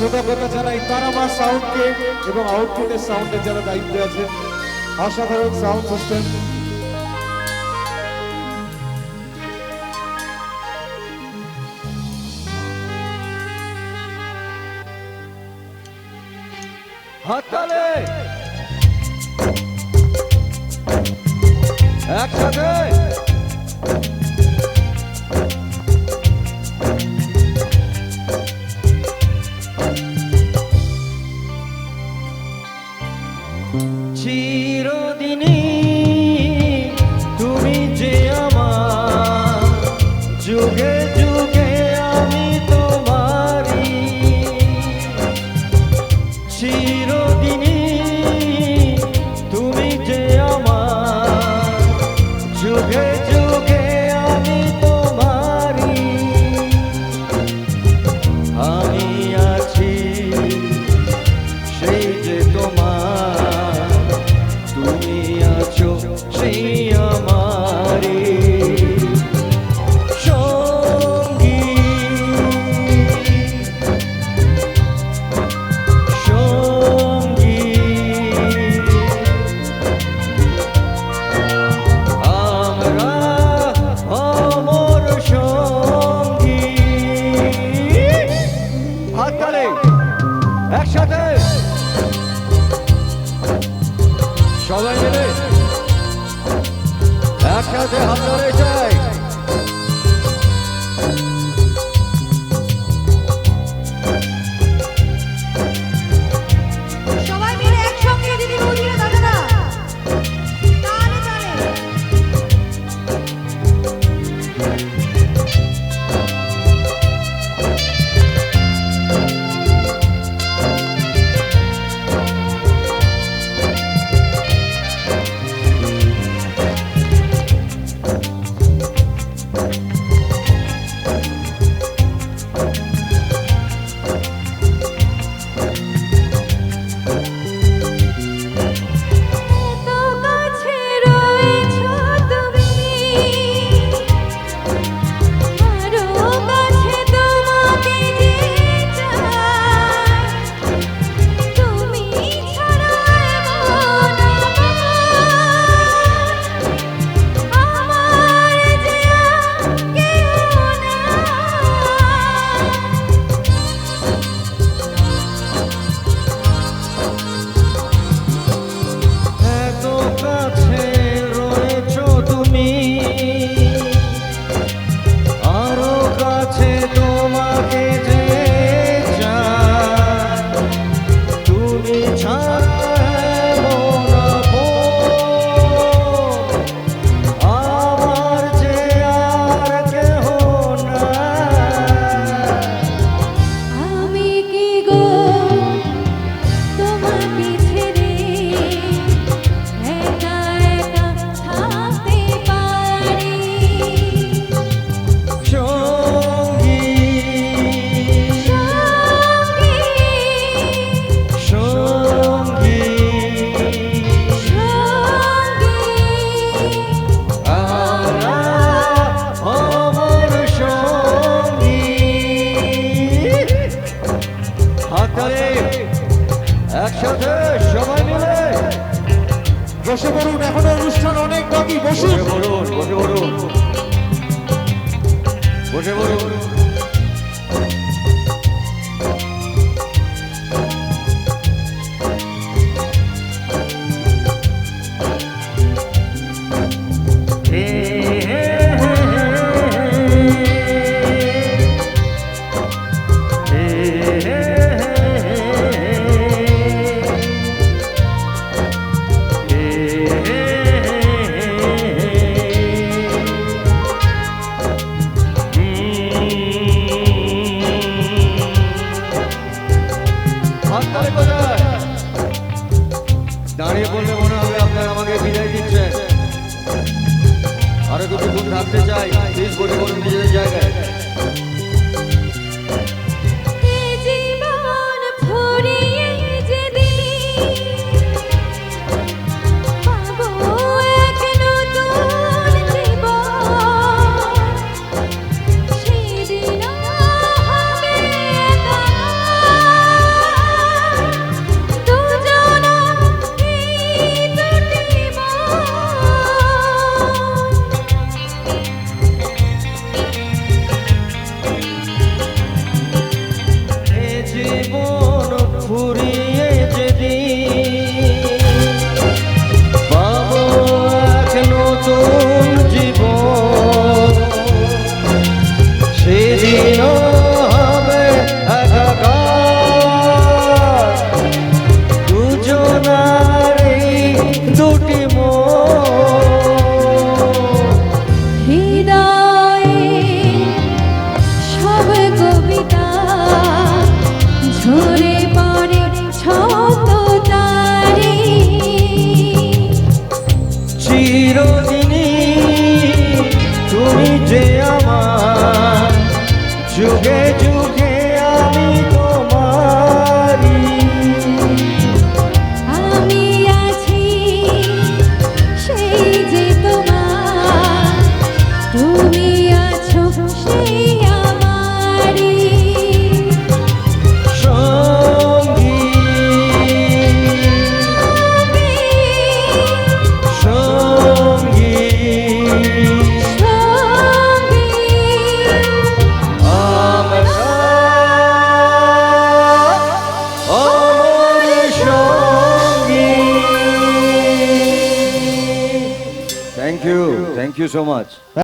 কৃতজ্ঞতা জানাই তারা আমার সাউন্ডকে এবং আউটপুটের সাউন্ডের যারা দায়িত্বে আছে অসাধারণ সাউন্ড সিস্টেম একসাথে! José Borón, José দাঁড়িয়ে পড়লে মনে হবে আপনার আমাকে বিদায় দিচ্ছেন। আরও কিছু গুণ থাকতে চাই প্লিজ বলে বলুন নিজেদের জায়গায় so much.